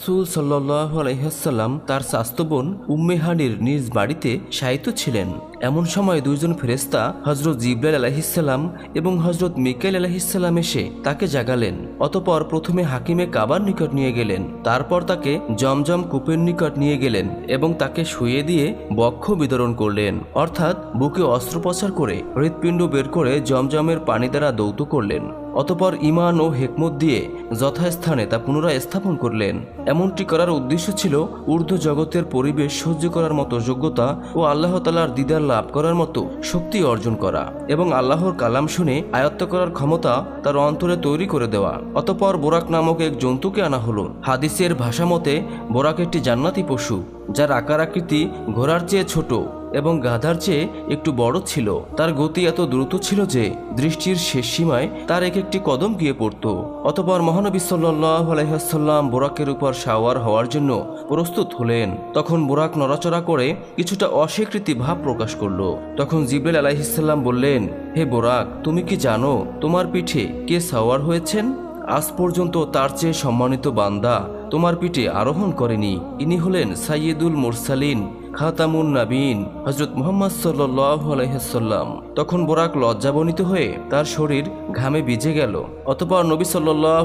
রাসূল সাল্লাহ আলহাসাল্লাম তার স্বাস্থ্যবোন উম্মেহানির নিজ বাড়িতে শায়িত ছিলেন। এমন সময় দুইজন ফেরেস্তা হজরত জিব্রাইল আলাহিসাল্লাম এবং হজরত মিকাইল আলাহিসাল্লাম এসে তাকে জাগালেন। অতপর প্রথমে হাকিমে কাবার নিকট নিয়ে গেলেন। তারপর তাকে জমজম কূপের নিকট নিয়ে গেলেন এবং তাকে শুয়ে দিয়ে বক্ষ বিতরণ করলেন। অর্থাৎ বুকে অস্ত্রোপচার করে হৃৎপিণ্ড বের করে জমজমের পানি দ্বারা দৌত করলেন। অতপর ইমান ও হেকমত দিয়ে যথাস্থানে তা পুনরায় স্থাপন করলেন। এমনটি করার উদ্দেশ্য ছিল ঊর্ধ্ব জগতের পরিবেশ সহ্য করার মতো যোগ্যতা ও আল্লাহ তালার দিদার লাভ করার মতো শক্তি অর্জন করা এবং আল্লাহর কালাম শুনে আয়ত্ত করার ক্ষমতা তার অন্তরে তৈরি করে দেওয়া। অতপর বোরাক নামক এক জন্তুকে আনা হলো। হাদিসের ভাষা মতে, বোরাক একটি জান্নাতি পশু, যার আকার আকৃতি ঘোড়ার চেয়ে ছোট। এবং গাধার চেয়ে একটু বড় ছিল। তার গতি এত দ্রুত ছিল যে দৃষ্টির শেষ সীমায় তার এক একটি কদম গিয়ে পড়ত। অতপর মহানবী সাল্লাহ আলহাম বোরাকের উপর সাওয়ার হওয়ার জন্য প্রস্তুত হলেন। তখন বোরাক নড়াচড়া করে কিছুটা অস্বীকৃতি ভাব প্রকাশ করল। তখন জিব্রেল আলাইহিসাল্লাম বললেন, হে বোরাক, তুমি কি জানো তোমার পিঠে কে সাওয়ার হয়েছেন? আজ পর্যন্ত তার চেয়ে সম্মানিত বান্দা তোমার পিঠে আরোহণ করেনি। ইনি হলেন সাইয়েদুল মুরসালিন। খাতামুন নাবিন হজরত মোহাম্মদ সাল্লাহ তখন বোরাক লজ্জাবনিত হয়ে তার শরীর ঘামে ভিজে গেল। অতপর নবী সাল্লাহ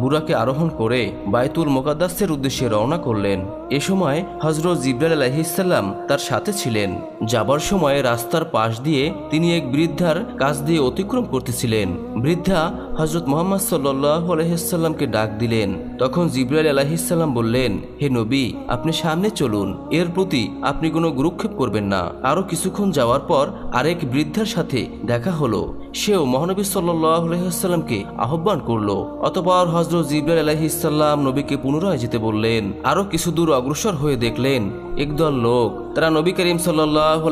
বুরাকে আরোহণ করে বায়তুল মোকাদ্দাসের উদ্দেশ্যে রওনা করলেন। এ সময় হজরত জিব্রাল আলহিসাল্লাম তার সাথে ছিলেন। যাবার সময় রাস্তার পাশ দিয়ে তিনি এক বৃদ্ধার কাছ দিয়ে অতিক্রম করতেছিলেন। বৃদ্ধা হজরত মোহাম্মদ সাল্লাহ আলহিসাল্লামকে ডাক দিলেন তখন জিব্রাইল আলাহিসাল্লাম বললেন, হে নবী, আপনি সামনে চলুন। এর প্রতি আপনি কোনো গুরুক্ষেপ করবেন না। আরও কিছুক্ষণ যাওয়ার পর আরেক বৃদ্ধার সাথে দেখা হলো। সেও মহানবী সাল্লামকে আহ্বান করল। অতপর হজরত জিব্রাইল আলাহিসাল্লাম নবীকে পুনরায় যেতে বললেন আরও কিছু দূর অগ্রসর হয়ে দেখলেন একদল লোক। তারা নবী করিম সাল্লাহ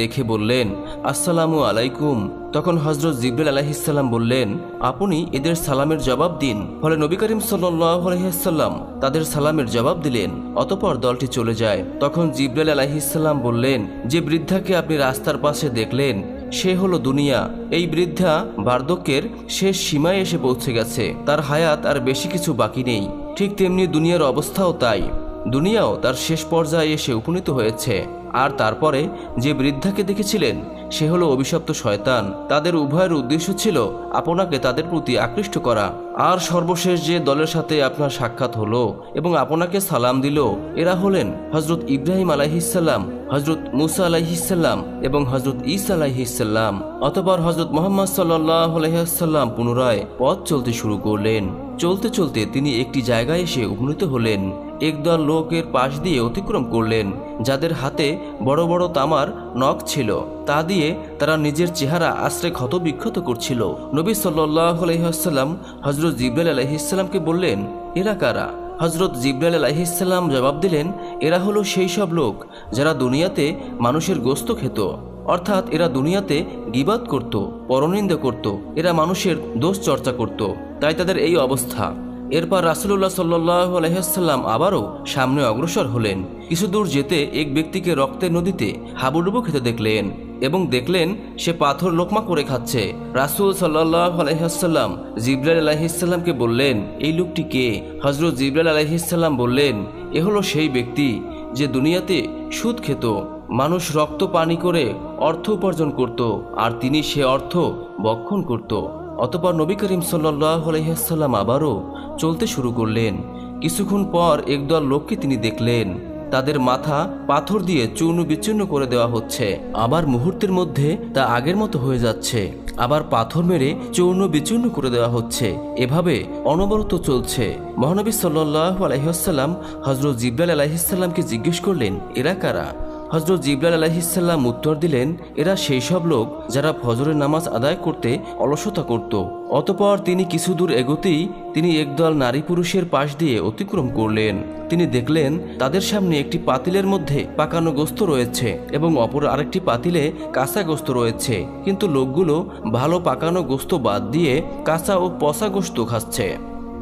দেখে বললেন, আসসালামু আলাইকুম। তখন হজরত জিব্রাইল আলাহিসাল্লাম বললেন, আপনি এদের সালামের জবাব দিন। ফলে নবী করিম সাল্লাহ আলহিহাসাল্লাম তাদের সালামের জবাব দিলেন। অতপর দলটি চলে যায়। তখন জিব্রাইল আলাহিসাল্লাম বললেন, যে বৃদ্ধাকে আপনি রাস্তার পাশে দেখলেন সে হলো দুনিয়া। এই বৃদ্ধা বার্ধক্যের শেষ সীমায় এসে পৌঁছে গেছে। তার হায়াত আর বেশি কিছু বাকি নেই। ঠিক তেমনি দুনিয়ার অবস্থাও তাই। দুনিয়াও তার শেষ পর্যায়ে এসে উপনীত হয়েছে। আর তারপরে যে বৃদ্ধাকে দেখেছিলেন, সে হলো অভিশপ্ত শয়তান। তাদের উভয়ের উদ্দেশ্য ছিল আপনাকে তাদের প্রতি আকৃষ্ট করা। আর সর্বশেষ যে দলের সাথে আপনার সাক্ষাৎ হলো এবং আপনাকে সালাম দিল, এরা হলেন হজরত ইব্রাহিম আলাইহিসাল্লাম হজরত মুসা আলাইহিসাল্লাম এবং হজরত ইসা আলাইহিসাল্লাম অতপর হজরত মোহাম্মদ সাল্লাহ আলহিহাল্লাম পুনরায় পথ চলতে শুরু করলেন। চলতে চলতে তিনি একটি জায়গায় এসে উপনীত হলেন। একদল লোকের পাশ দিয়ে অতিক্রম করলেন, যাদের হাতে বড় বড় তামার নখ ছিল। তা দিয়ে তারা নিজের চেহারা আশ্রে ক্ষত বিক্ষত করছিল। নবী সাল্লাহ আলহিহাস্লাম হজরত জিব্রাইল আলহিসাল্লামকে বললেন, এরা কারা? হজরত জিব্রাইল আলহিসাল্লাম জবাব দিলেন, এরা হলো সেই সব লোক যারা দুনিয়াতে মানুষের গোস্ত খেত। অর্থাৎ এরা দুনিয়াতে গিবাদ করত, পরনিন্দা করত, এরা মানুষের দোষ চর্চা করত। তাই তাদের এই অবস্থা। এরপর রাসুল্লাহ সাল্লাহ আলহাম আবারও সামনে অগ্রসর হলেন। কিছু দূর যেতে এক ব্যক্তিকে রক্তের নদীতে হাবুডুবু খেতে দেখলেন এবং দেখলেন সে পাথর লোকমা করে খাচ্ছে। রাসুল সাল্লাহ আলহাম জিব্রাইল আলাহিসাল্লামকে বললেন, এই লোকটি কে? হজরত জিব্রাইল আলাহিসাল্লাম বললেন, এ হলো সেই ব্যক্তি যে দুনিয়াতে সুদ খেত, মানুষ রক্ত পানি করে অর্থ উপার্জন করত, আর তিনি সে অর্থ বক্ষণ করত। অতপর নবী করিম সাল্লাহ আবারও চলতে শুরু করলেন। কিছুক্ষণ পর একদল লোককে তিনি দেখলেন। তাদের মাথা পাথর দিয়ে চূর্ণ বিচ্ছিন্ন করে দেওয়া হচ্ছে। আবার মুহূর্তের মধ্যে তা আগের মতো হয়ে যাচ্ছে। আবার পাথর মেরে চূর্ণ বিচূর্ণ করে দেওয়া হচ্ছে। এভাবে অনবরত চলছে। মহানবী সাল্লাহ আলহিহাল্লাম হজরত জিব্রাল আলাহিসাল্লামকে জিজ্ঞেস করলেন, এরা কারা? হজরত জিবরাল আলাহিসাল্লাম উত্তর দিলেন, এরা সেই সব লোক যারা ফজরের নামাজ আদায় করতে অলসতা করত। অতপর তিনি কিছু দূর এগোতেই তিনি একদল নারী পুরুষের পাশ দিয়ে অতিক্রম করলেন। তিনি দেখলেন, তাদের সামনে একটি পাতিলের মধ্যে পাকানো গোস্ত রয়েছে এবং অপর আরেকটি পাতিলে কাঁচা গোস্ত রয়েছে। কিন্তু লোকগুলো ভালো পাকানো গোস্ত বাদ দিয়ে কাঁচা ও পচা গোস্ত খাচ্ছে।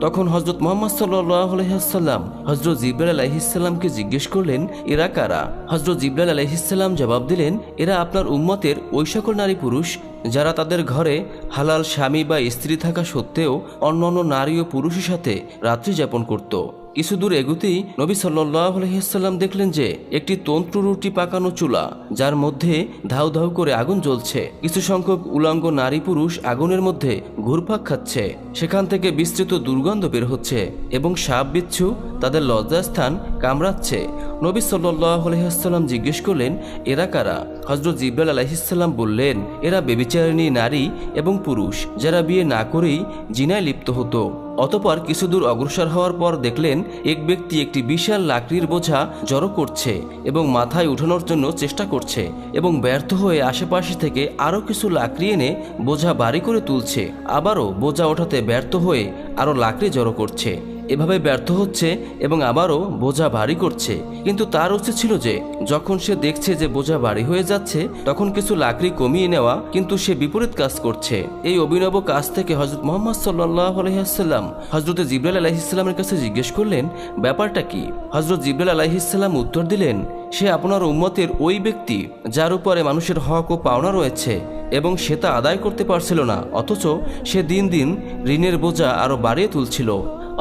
তখন হজরত মোহাম্মদ সাল্লাম হজরত জিব্রাল আলহিসাল্লামকে জিজ্ঞেস করলেন, এরা কারা? হজরত জিব্রাল আলহিসাল্লাম জবাব দিলেন, এরা আপনার উম্মতের ওই সকল নারী পুরুষ, যারা তাদের ঘরে হালাল স্বামী বা স্ত্রী থাকা সত্ত্বেও অন্যান্য নারী ও পুরুষের সাথে রাত্রি যাপন করত। কিছু দূর এগুতেই নবী সাল্লাহ আলহিহাল্লাম দেখলেন যে একটি তন্ত্র রুটি পাকানো চুলা, যার মধ্যে ধাউ ধাউ করে আগুন জ্বলছে। কিছু সংখ্যক উলাঙ্গ নারী পুরুষ আগুনের মধ্যে ঘুরপাক খাচ্ছে। সেখান থেকে বিস্তৃত দুর্গন্ধ বের হচ্ছে এবং সাপ বিচ্ছু তাদের লজ্জাস্থান কামড়াচ্ছে। নবী সাল্লাহ আলহিহাল্লাম জিজ্ঞেস করলেন, এরা কারা? হজরত জিব্রাল আলাইহিসাল্লাম বললেন, এরা বেবিচারিণী নারী এবং পুরুষ, যারা বিয়ে না করেই জিনায় লিপ্ত হতো। অতপর কিছু দূর অগ্রসর হওয়ার পর দেখলেন, এক ব্যক্তি একটি বিশাল লাকড়ির বোঝা জড়ো করছে এবং মাথায় উঠানোর জন্য চেষ্টা করছে এবং ব্যর্থ হয়ে আশেপাশে থেকে আরও কিছু লাকড়ি এনে বোঝা বাড়ি করে তুলছে। আবারও বোঝা ওঠাতে ব্যর্থ হয়ে আরও লাকড়ি জড়ো করছে। এভাবে ব্যর্থ হচ্ছে এবং আবারও বোঝা ভারী করছে। কিন্তু তার উচিত ছিল যে, যখন সে দেখছে যে বোঝা ভারী হয়ে যাচ্ছে, তখন কিছু লাকড়ি কমিয়ে নেওয়া কিন্তু সে বিপরীত কাজ করছে। এই অভিনব কাজ থেকে হজরত মোহাম্মদ সাল্লাহ আলহিহাস্লাম হজরত জিব্রাল আলাহিসাল্লামের কাছে জিজ্ঞেস করলেন, ব্যাপারটা কি? হজরত জিব্রাল আলাহিসাল্লাম উত্তর দিলেন, সে আপনার উম্মতের ওই ব্যক্তি যার উপরে মানুষের হক ও পাওনা রয়েছে এবং সে তা আদায় করতে পারছিল না, অথচ সে দিন দিন ঋণের বোঝা আরও বাড়িয়ে তুলছিল।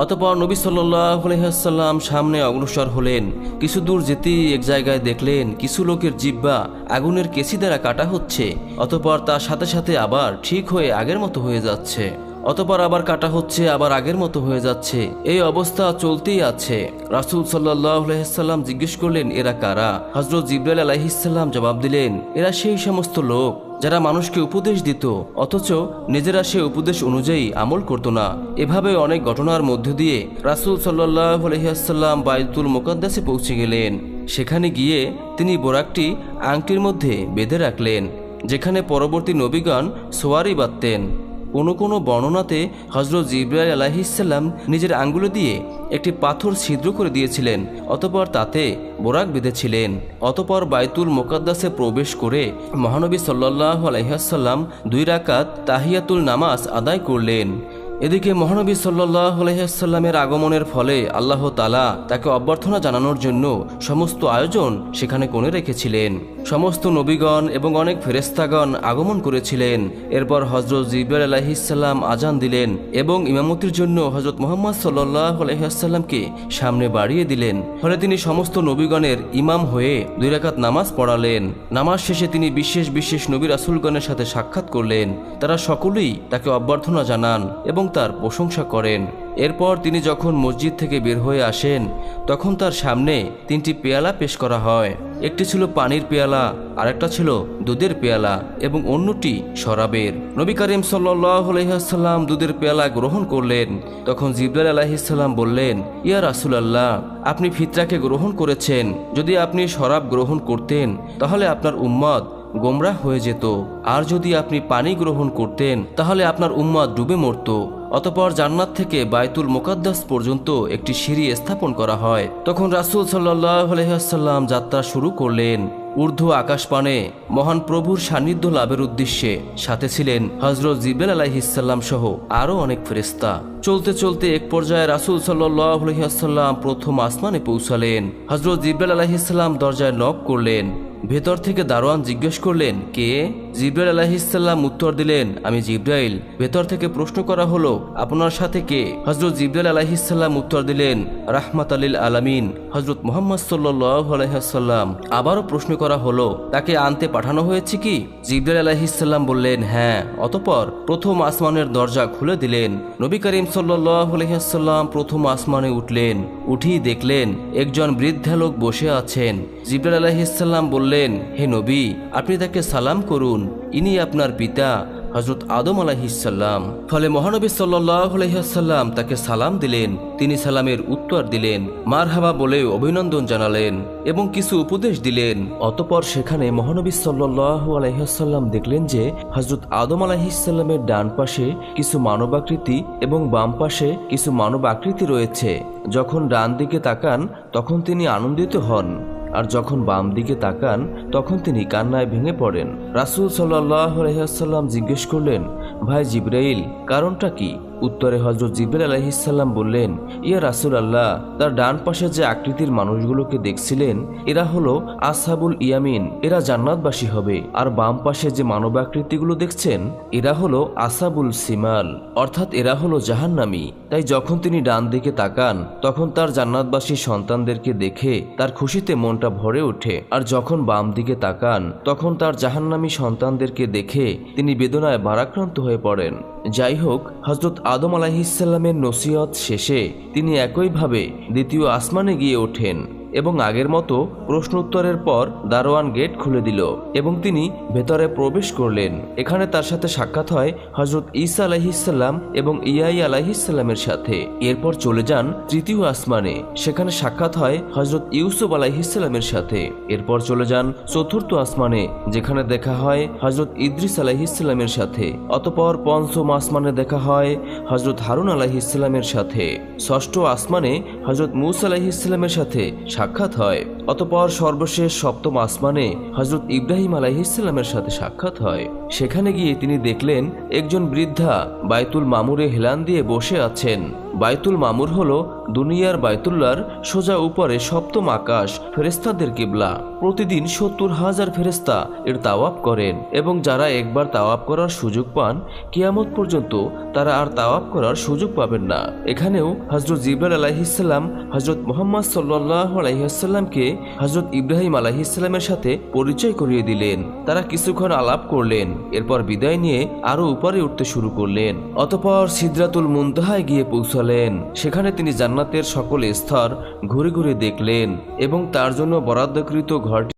অতপর নবী সাল্লাম সামনে অগ্রসর হলেন। কিছু দূর যেতেই এক জায়গায় দেখলেন কিছু লোকের জিব্বা আগুনের কেসি দ্বারা কাটা হচ্ছে। অতপর তার সাথে সাথে আবার ঠিক হয়ে আগের মতো হয়ে যাচ্ছে। অতপর আবার কাটা হচ্ছে, আবার আগের মতো হয়ে যাচ্ছে। এই অবস্থা চলতেই আছে। রাসুল সাল্লাম জিজ্ঞেস করলেন, এরা কারা? হজরত জিব্রাইল আলাহিসাল্লাম জবাব দিলেন, এরা সেই সমস্ত লোক যারা মানুষকে উপদেশ দিত, অথচ নিজেরা সে উপদেশ অনুযায়ী আমল করত না। এভাবে অনেক ঘটনার মধ্য দিয়ে রাসুল সাল্লাহ আলহিহাসাল্লাম বাইতুল মোকাদ্দাসে পৌঁছে গেলেন। সেখানে গিয়ে তিনি বোরাকটি আংটির মধ্যে বেঁধে রাখলেন, যেখানে পরবর্তী নবীগণ সোয়ারি বাঁধতেন। কোনো কোনো বর্ণনাতে হজরত জিব্রাইল আলাহিসাল্লাম নিজের আঙ্গুলে দিয়ে একটি পাথর ছিদ্র করে দিয়েছিলেন, অতপর তাতে বোরাক বেঁধেছিলেন, অতপর বাইতুল মোকাদ্দাসে প্রবেশ করে মহানবী সাল্লাহ আলহিহাসাল্লাম দুই রাকাত তাহিয়াতুল নামাজ আদায় করলেন। এদিকে মহানবী সাল্লাহ আলহিহাসাল্লামের আগমনের ফলে আল্লাহ তালা তাকে অভ্যর্থনা জানানোর জন্য সমস্ত আয়োজন সেখানে কোণে রেখেছিলেন। সমস্ত নবীগণ এবং অনেক ফেরেস্তাগণ আগমন করেছিলেন। এরপর হজরত জিব্রাল আলাহিসাল্লাম আজান দিলেন এবং ইমামতির জন্য হজরত মোহাম্মদ সাল্লাহ আলহিহাসাল্লামকে সামনে বাড়িয়ে দিলেন। ফলে তিনি সমস্ত নবীগণের ইমাম হয়ে দুই রাকাত নামাজ পড়ালেন। নামাজ শেষে তিনি বিশেষ বিশেষ নবী রাসুলগণের সাথে সাক্ষাৎ করলেন। তারা সকলেই তাকে অভ্যর্থনা জানান এবং তার প্রশংসা করেন। এরপর তিনি যখন মসজিদ থেকে বের হয়ে আসেন, তখন তার সামনে তিনটি পেয়ালা পেশ করা হয়। একটি ছিল পানির পেয়ালা, আরেকটা ছিল দুধের পেয়ালা এবং অন্যটি শরাবের। নবী করিম সাল্লাম দুধের পেয়ালা গ্রহণ করলেন। তখন জিব্রাল আলাহিসাল্লাম বললেন, ইয়া রাসুল আল্লাহ আপনি ফিতরাকে গ্রহণ করেছেন। যদি আপনি শরাব গ্রহণ করতেন, তাহলে আপনার উম্মত গোমরাহ হয়ে যেত। আর যদি আপনি পানি গ্রহণ করতেন, তাহলে আপনার উম্মাদ ডুবে মরত। অতপর জান্নাত থেকে বাইতুল মোকাদ্দাস পর্যন্ত একটি সিঁড়ি স্থাপন করা হয়। তখন রাসুল সাল্লাহ আলহাম যাত্রা শুরু করলেন। ঊর্ধ্ব আকাশপানে মহান প্রভুর সান্নিধ্য লাভের উদ্দেশ্যে সাথে ছিলেন হজরত জিবেল আলাহিসাল্লাম সহ আরও অনেক ফেরেস্তা চলতে চলতে এক পর্যায়ে রাসুল সাল্লাহ প্রথম আসমানে পৌঁছালেন। হজরত জিব্রাল আলাহিসাল্লাম দরজায় নক করলেন। ভেতর থেকে দারোয়ান জিজ্ঞেস করলেন, কে? জিব্রাইল আলাহিসাল্লাম উত্তর দিলেন, আমি জিব্রাইল। ভেতর থেকে প্রশ্ন করা হলো, আপনার সাথে কে? হজরত জিব্রাইল আলাহিসাল্লাম উত্তর দিলেন, রাহমাত আলিল আলামিন। হজরত মোহাম্মদ সাল্লাহ আবারও প্রশ্ন করা হলো, তাকে আনতে পাঠানো হয়েছে কি? জিব্রাইল আলাহিসাল্লাম বললেন হ্যাঁ। অতপর প্রথম আসমানের দরজা খুলে দিলেন। নবী করিম সাল্লাহ আলহিহাল্লাম প্রথম আসমানে উঠলেন, উঠেই দেখলেন, একজন বৃদ্ধা লোক বসে আছেন। জিব্রাইল আলাহিসাল্লাম বললেন হে নবী, আপনি তাকে সালাম করুন। ইনি আপনার পিতা হজরত আদম আলাহিসাল্লাম ফলে মহানবী সাল্লাহ আলহিহাল্লাম তাকে সালাম দিলেন। তিনি সালামের উত্তর দিলেন মার হাবা বলে অভিনন্দন জানালেন এবং কিছু উপদেশ দিলেন। অতপর সেখানে মহানবী আলহিহাল্লাম দেখলেন যে হজরত আদম আলাহিসাল্লামের ডান পাশে কিছু মানবাকৃতি এবং বাম পাশে কিছু মানব আকৃতি রয়েছে। যখন ডান দিকে তাকান, তখন তিনি আনন্দিত হন। আর যখন বাম দিকে তাকান, তখন তিনি কান্নায় ভেঙে পড়েন। রাসুল সাল্লাহ আলহাম জিজ্ঞেস করলেন, ভাই জিব্রাইল, কারণটা কি? উত্তরে হজরত জিব্রাইল আলাইহিসাল্লাম বললেন, ইয়া রাসুল আল্লাহ তার ডান পাশে যে আকৃতির মানুষগুলোকে দেখছিলেন, এরা হলো আসহাবুল ইয়ামিন, এরা জান্নাতবাসী হবে। আর বাম পাশে যে মানব আকৃতিগুলো দেখছেন, এরা হলো আসাবুল সিমাল, অর্থাৎ এরা হলো জাহান্নামী। তাই যখন তিনি ডান দিকে তাকান, তখন তার জান্নাতবাসী সন্তানদেরকে দেখে তার খুশিতে মনটা ভরে ওঠে। আর যখন বাম দিকে তাকান, তখন তার জাহান্নামী সন্তানদেরকে দেখে তিনি বেদনায় ভারাক্রান্ত হয়ে পড়েন। যাই হোক হজরত আদম আলাহিসাল্লামের নসিহত শেষে তিনি একইভাবে দ্বিতীয় আসমানে গিয়ে ওঠেন। এবং আগের মতো প্রশ্ন উত্তরের পর দারোয়ান গেট খুলে দিল এবং তিনি ভেতরে প্রবেশ করলেন। এখানে তার সাথে সাক্ষাৎ হয় হজরত ঈসা আলাহিসাল্লাম এবং ইয়াই আলাহিসাল্লামের সাথে। এরপর চলে যান তৃতীয় আসমানে। সেখানে সাক্ষাৎ হয় হজরত ইউসুফ আলাহিসাল্লামের সাথে। এরপর চলে যান চতুর্থ আসমানে, যেখানে দেখা হয় হজরত ইদ্রিস আলাহিসাল্লামের সাথে। অতপর পঞ্চম আসমানে দেখা হয় হজরত হারুন আলাহিসাল্লামের সাথে। ষষ্ঠ আসমানে হজরত মুস আলাহিসাল্লামের সাথে সাক্ষাৎ হয়, অতপর সর্বশেষ সপ্তম আসমানে হজরত ইব্রাহিম আলাহিসাল্লামের সাথে সাক্ষাৎ হয়। সেখানে গিয়ে তিনি দেখলেন, একজন বৃদ্ধা বাইতুল মামুরে হেলান দিয়ে বসে আছেন। বাইতুল মামুর হল দুনিয়ার বাইতুল্লার সোজা উপরে সপ্তম আকাশ ফেরেস্তাদের কিবলা। প্রতিদিন সত্তর হাজার ফেরেস্তা এর তাওয়াব করেন এবং যারা একবার তাওয়াব করার সুযোগ পান, কিয়ামত পর্যন্ত তারা আর তাওয়াব করার সুযোগ পাবেন না। এখানেও হজরত জিবরাল আলাহিসাল্লাম হজরত মোহাম্মদ সাল্লাহ আলাইসাল্লামকে হজরত ইব্রাহিম আলাহিসাল্লামের সাথে পরিচয় করিয়ে দিলেন। তারা কিছুক্ষণ আলাপ করলেন, এরপর বিদায় নিয়ে আরও উপরে উঠতে শুরু করলেন। অতপর সিদ্রাতুল মুন্তাহায় গিয়ে পৌঁছালেন। সেখানে তিনি জান্নাতের সকল স্তর ঘুরে ঘুরে দেখলেন এবং তার জন্য বরাদ্দকৃত ঘরটি